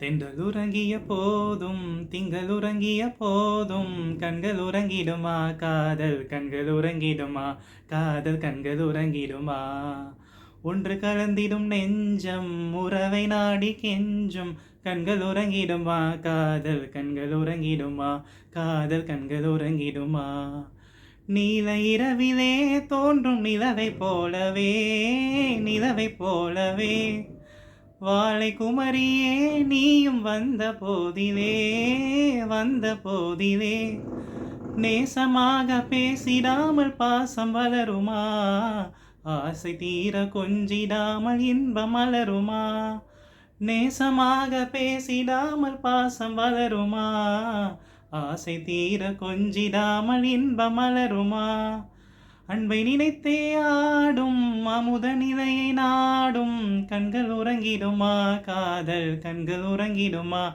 தென்றல் உறங்கிய போதும் திங்கள் உறங்கிய போதும் கண்கள் உறங்கிடுமா காதல் கண்கள் உறங்கிடுமா காதல் கண்கள் உறங்கிடுமா ஒன்று கலந்திடும் நெஞ்சம் உறவை நாடி கெஞ்சும் கண்கள் உறங்கிடுமா காதல் கண்கள் உறங்கிடுமா காதல் கண்கள் உறங்கிடுமா நீல இரவிலே தோன்றும் நிலவை போலவே நிலவை போலவே வாழை குமரியே நீயும் வந்த போதிலே வந்த போதிலே. நேசமாக பேசிடாமல் பாசம் வளருமா? ஆசை தீர கொஞ்சிடாமல் இன்பம் மலருமா நேசமாக பேசிடாமல் பாசம் வளருமா? ஆசை தீர கொஞ்சிடாமல் இன்பம் மலருமா அன்பை நினைத்தே ஆடும் அமுத நிலையை நாடும். கண்கள் உறங்கிடுமா? காதல் கண்கள் உறங்கிடுமா?